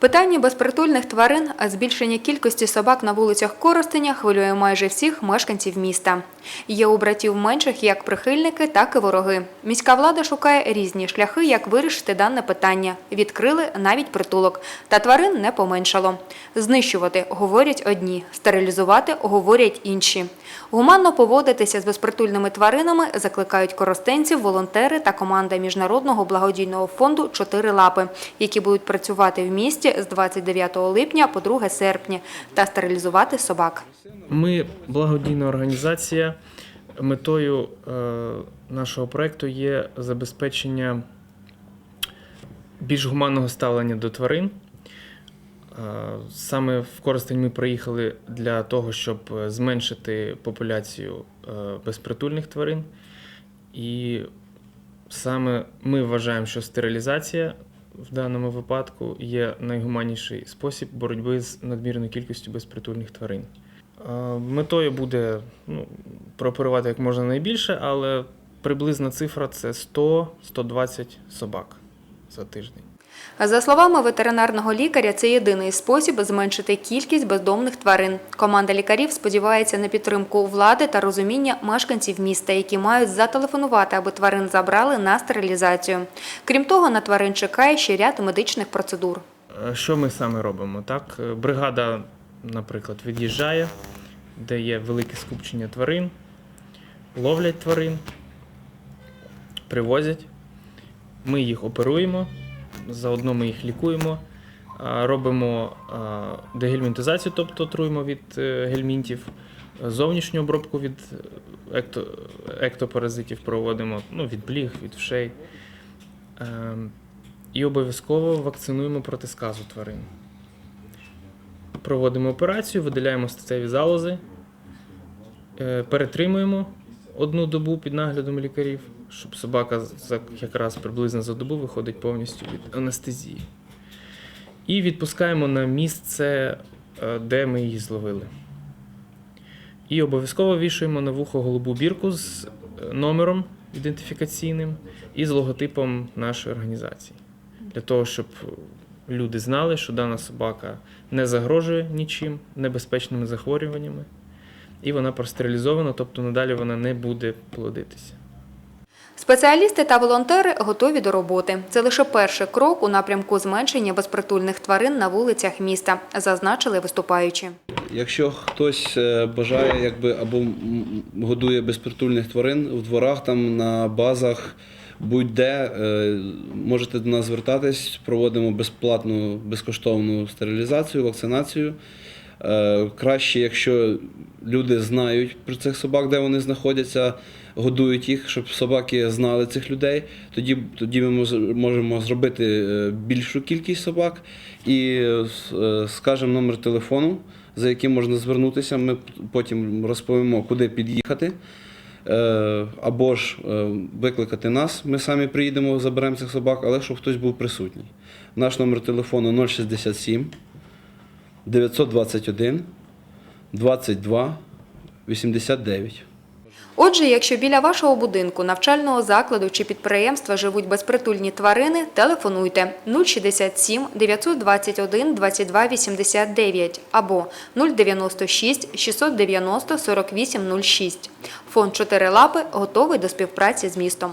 Питання безпритульних тварин, а збільшення кількості собак на вулицях Коростеня хвилює майже всіх мешканців міста. Є у братів менших як прихильники, так і вороги. Міська влада шукає різні шляхи, як вирішити дане питання. Відкрили навіть притулок. Та тварин не поменшало. Знищувати говорять одні, стерилізувати говорять інші. Гуманно поводитися з безпритульними тваринами закликають коростенців, волонтери та команда міжнародного благодійного фонду Чотири лапи, які будуть працювати в місті з 29 липня по 2 серпня та стерилізувати собак. Ми благодійна організація. Метою е, нашого проекту є забезпечення більш гуманного ставлення до тварин. Е, Саме в Коростень ми приїхали для того, щоб е, зменшити популяцію е, безпритульних тварин. І саме ми вважаємо, що стерилізація в даному випадку є найгуманніший спосіб боротьби з надмірною кількістю безпритульних тварин. Метою буде ну, прооперувати як можна найбільше, але приблизна цифра це 100-120 собак за тиждень. За словами ветеринарного лікаря, це єдиний спосіб зменшити кількість бездомних тварин. Команда лікарів сподівається на підтримку влади та розуміння мешканців міста, які мають зателефонувати, аби тварин забрали на стерилізацію. Крім того, на тварин чекає ще ряд медичних процедур. Е, Що ми саме робимо? Так, Е, бригада, наприклад, від'їжджає, де є велике скупчення тварин, ловлять тварин, привозять. Ми їх оперуємо, заодно ми їх лікуємо, робимо дегельмінтизацію, тобто отруємо від е, гельмінтів, зовнішню обробку від е, екто, ектопаразитів проводимо, ну, від бліг, від вшей. Ем, І обов'язково вакцинуємо проти сказу тварин. Проводимо операцію, видаляємо статеві залози, е, перетримуємо одну добу під наглядом лікарів, щоб собака якраз приблизно за добу виходить повністю від анестезії. І відпускаємо на місце, е, де ми її зловили. І обов'язково вішаємо на вухо голубу бірку з е, номером ідентифікаційним і з логотипом нашої організації. Для того, щоб люди знали, що дана собака не загрожує нічим, небезпечними захворюваннями, і вона простерилізована, тобто надалі вона не буде плодитися. Спеціалісти та волонтери готові до роботи. Це лише перший крок у напрямку зменшення безпритульних тварин на вулицях міста, зазначили виступаючі. Якщо хтось е, бажає якби або годує безпритульних тварин в дворах, там на базах, будь-де, е, можете до нас звертатись, проводимо безплатну, безкоштовну стерилізацію, вакцинацію. Е, Краще, якщо люди знають про цих собак, де вони знаходяться, годують їх, щоб собаки знали цих людей. Тоді, тоді ми можемо зробити е, більшу кількість собак і е, е, скажемо номер телефону, за яким можна звернутися. Ми потім розповімо, куди під'їхати. Або ж викликати нас, ми самі приїдемо, заберемо цих собак, але щоб хтось був присутній. Наш номер телефону 067 921 22 89. Отже, якщо біля вашого будинку, навчального закладу чи підприємства живуть безпритульні тварини, телефонуйте 067 921 22 89 або 096 690 48 06. Фонд «Чотири лапи» готовий до співпраці з містом.